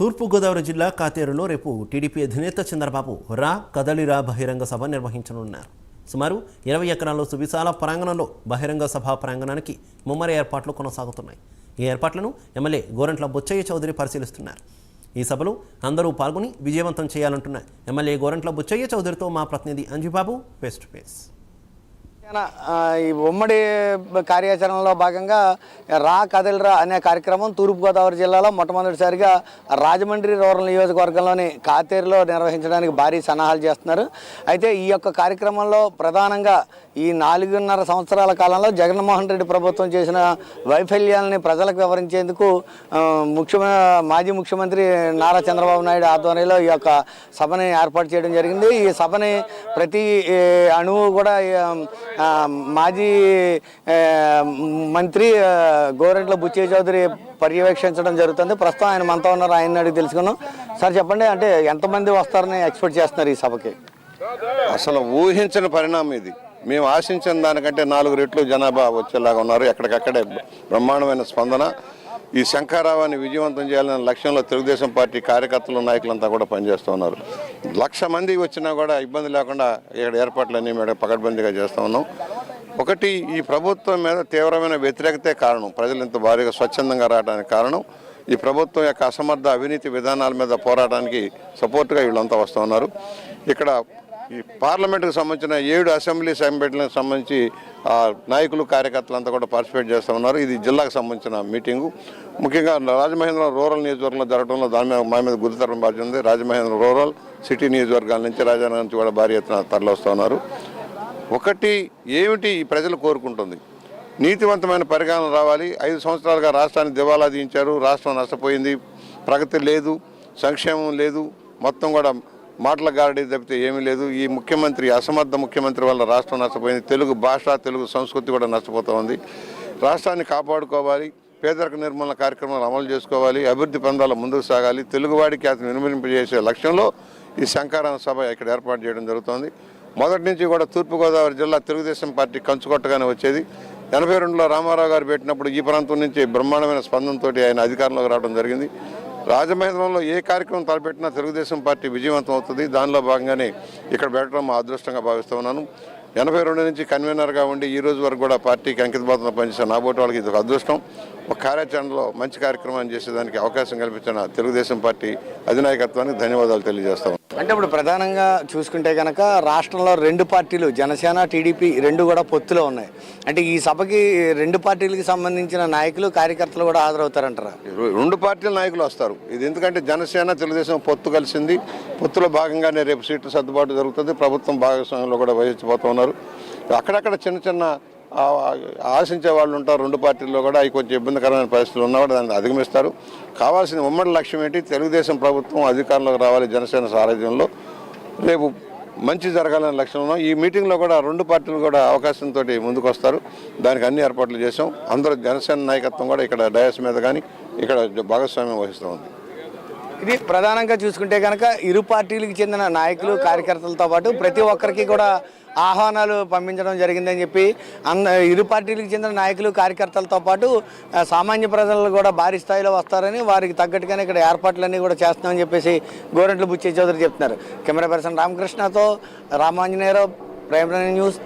తూర్పుగోదావరి జిల్లా కాతేరులో రేపు టీడీపీ అధినేత చంద్రబాబు రా కదలిరా బహిరంగ సభ నిర్వహించనున్నారు. సుమారు ఇరవై ఎకరాల్లో సువిశాల ప్రాంగణంలో బహిరంగ సభ ప్రాంగణానికి ముమ్మర ఏర్పాట్లు కొనసాగుతున్నాయి. ఈ ఏర్పాట్లను ఎమ్మెల్యే గోరంట్ల బుచ్చయ్య చౌదరి పరిశీలిస్తున్నారు. ఈ సభలో అందరూ పాల్గొని విజయవంతం చేయాలంటున్న ఎమ్మెల్యే గోరంట్ల బుచ్చయ్య చౌదరితో మా ప్రతినిధి అంజుబాబు ఫేస్ టు ఫేస్. ఈ ఉమ్మడి కార్యాచరణలో భాగంగా రా కదలిరా అనే కార్యక్రమం తూర్పుగోదావరి జిల్లాలో మొట్టమొదటిసారిగా రాజమండ్రి రూరల్ నియోజకవర్గంలోని కాతేరులో నిర్వహించడానికి భారీ సన్నాహాలు చేస్తున్నారు. అయితే ఈ యొక్క కార్యక్రమంలో ప్రధానంగా ఈ నాలుగున్నర సంవత్సరాల కాలంలో జగన్మోహన్ రెడ్డి ప్రభుత్వం చేసిన వైఫల్యాలని ప్రజలకు వివరించేందుకు ముఖ్య మాజీ ముఖ్యమంత్రి నారా చంద్రబాబు నాయుడు ఆధ్వర్యంలో ఈ యొక్క సభని ఏర్పాటు చేయడం జరిగింది. ఈ సభని ప్రతి అణువు కూడా మాజీ మంత్రి గోరెంట్ల బుచ్చయ్య చౌదరి పర్యవేక్షించడం జరుగుతుంది. ప్రస్తుతం ఆయన మనతో ఉన్నారు ఆయన అడిగి తెలుసుకున్నాం సార్ చెప్పండి అంటే ఎంతమంది వస్తారని ఎక్స్పెక్ట్ చేస్తున్నారు ఈ సభకి? అసలు ఊహించిన పరిణామం ఇది. మేము ఆశించిన దానికంటే నాలుగు రెట్లు జనాభా వచ్చేలాగా ఉన్నారు. ఎక్కడికక్కడే బ్రహ్మాండమైన స్పందన. ఈ శంఖారావాన్ని విజయవంతం చేయాలనే లక్ష్యంలో తెలుగుదేశం పార్టీ కార్యకర్తలు నాయకులంతా కూడా పనిచేస్తూ ఉన్నారు. లక్ష మంది వచ్చినా కూడా ఇబ్బంది లేకుండా ఇక్కడ ఏర్పాట్లన్నీ మేము పకడ్బందీగా చేస్తూ ఉన్నాం. ఒకటి ఈ ప్రభుత్వం మీద తీవ్రమైన వ్యతిరేకతే కారణం. ప్రజలు ఇంత భారీగా స్వచ్ఛందంగా రావడానికి కారణం. ఈ ప్రభుత్వం యొక్క అసమర్థ అవినీతి విధానాల మీద పోరాటానికి సపోర్ట్గా వీళ్ళంతా వస్తూ ఉన్నారు. ఇక్కడ ఈ పార్లమెంట్కి సంబంధించిన ఏడు అసెంబ్లీ సభ్యులకు సంబంధించి నాయకులు కార్యకర్తలు అంతా కూడా పార్టిసిపేట్ చేస్తూ ఉన్నారు. ఇది జిల్లాకు సంబంధించిన మీటింగు. ముఖ్యంగా రాజమహేంద్రం రూరల్ నియోజకవర్గంలో జరగడంలో దాని మీద మా మీద గుర్తుతరం బాధ్యత ఉంది. రాజమహేంద్రం రూరల్ సిటీ నియోజకవర్గాల నుంచి రాజానగర్ నుంచి కూడా భారీ ఎత్తున తరలిస్తూ ఉన్నారు. ఒకటి ఏమిటి ఈ ప్రజలు కోరుకుంటుంది? నీతివంతమైన పరిగణన రావాలి. ఐదు సంవత్సరాలుగా రాష్ట్రాన్ని దివాలా దించారు రాష్ట్రం నష్టపోయింది. ప్రగతి లేదు. సంక్షేమం లేదు. మొత్తం కూడా మాటల గారడీ తప్పితే ఏమీ లేదు. ఈ ముఖ్యమంత్రి అసమర్థ ముఖ్యమంత్రి వల్ల రాష్ట్రం నష్టపోయింది. తెలుగు భాష తెలుగు సంస్కృతి కూడా నష్టపోతూ ఉంది. రాష్ట్రాన్ని కాపాడుకోవాలి. పేదరిక నిర్మూలన కార్యక్రమాలు అమలు చేసుకోవాలి. అభివృద్ధి పొందాల ముందుకు సాగాలి. తెలుగువాడికి అతను వినిపింపజేసే లక్ష్యంలో ఈ శంకారామ సభ ఇక్కడ ఏర్పాటు చేయడం జరుగుతోంది. మొదటి నుంచి కూడా తూర్పుగోదావరి జిల్లా తెలుగుదేశం పార్టీ కంచుకొట్టగానే వచ్చేది. ఎనభై రెండులో రామారావు గారు పెట్టినప్పుడు ఈ ప్రాంతం నుంచి బ్రహ్మాండమైన స్పందనతో ఆయన అధికారంలోకి రావడం జరిగింది. రాజమహేంద్రంలో ఏ కార్యక్రమం తలపెట్టినా తెలుగుదేశం పార్టీ విజయవంతం అవుతుంది. దానిలో భాగంగానే ఇక్కడ పెట్టడం మా అదృష్టంగా భావిస్తూ ఉన్నాను. ఎనభై రెండు నుంచి కన్వీనర్గా ఉండి ఈ రోజు వరకు కూడా పార్టీకి అంకితబాధంలో పనిచేసిన నాబోటి వాళ్ళకి ఇది ఒక అదృష్టం. ఒక కార్యాచరణలో మంచి కార్యక్రమాన్ని చేసేదానికి అవకాశం కల్పించిన తెలుగుదేశం పార్టీ అధినాయకత్వానికి ధన్యవాదాలు తెలియజేస్తాం అంటే ఇప్పుడు ప్రధానంగా చూసుకుంటే కనుక రాష్ట్రంలో రెండు పార్టీలు జనసేన టీడీపీ రెండు కూడా పొత్తులో ఉన్నాయి. అంటే ఈ సభకి రెండు పార్టీలకి సంబంధించిన నాయకులు కార్యకర్తలు కూడా హాజరవుతారంటారా? రెండు పార్టీల నాయకులు వస్తారు. ఇది ఎందుకంటే జనసేన తెలుగుదేశం పొత్తు కలిసింది. పొత్తులో భాగంగానే రేపు సీట్లు సర్దుబాటు జరుగుతుంది. ప్రభుత్వం భాగస్వామ్యంలో కూడా వహించబోతూ ఉన్నారు అక్కడక్కడ చిన్న చిన్న ఆశించే వాళ్ళు ఉంటారు. రెండు పార్టీల్లో కూడా అవి కొంచెం ఇబ్బందికరమైన పరిస్థితులు ఉన్నా కూడా దాన్ని అధిగమిస్తారు. కావాల్సిన ఉమ్మడి లక్ష్యం ఏంటి? తెలుగుదేశం ప్రభుత్వం అధికారంలోకి రావాలి జనసేన సారథ్యంలో. రేపు మంచి జరగాలనే లక్ష్యంలో ఈ మీటింగ్లో కూడా రెండు పార్టీలు కూడా అవకాశంతో ముందుకు వస్తారు దానికి అన్ని ఏర్పాట్లు చేసాం అందరూ జనసేన నాయకత్వం కూడా ఇక్కడ డయాస్ మీద కానీ ఇక్కడ భాగస్వామ్యం వహిస్తూ ఉంది. ఇది ప్రధానంగా చూసుకుంటే కనుక ఇరు పార్టీలకు చెందిన నాయకులు కార్యకర్తలతో పాటు ప్రతి ఒక్కరికి కూడా ఆహ్వానాలు పంపించడం జరిగిందని చెప్పి అంద ఇరు పార్టీలకు చెందిన నాయకులు కార్యకర్తలతో పాటు సామాన్య ప్రజలు కూడా భారీ స్థాయిలో వస్తారని వారికి తగ్గట్టుగానే ఇక్కడ ఏర్పాట్లన్నీ కూడా చేస్తున్నామని చెప్పేసి గోరెంట్ల బుచ్చే చౌదరి చెప్తున్నారు. కెమెరా పర్సన్ రామకృష్ణతో రామాంజనేయరావు ప్రైమ్ న్యూస్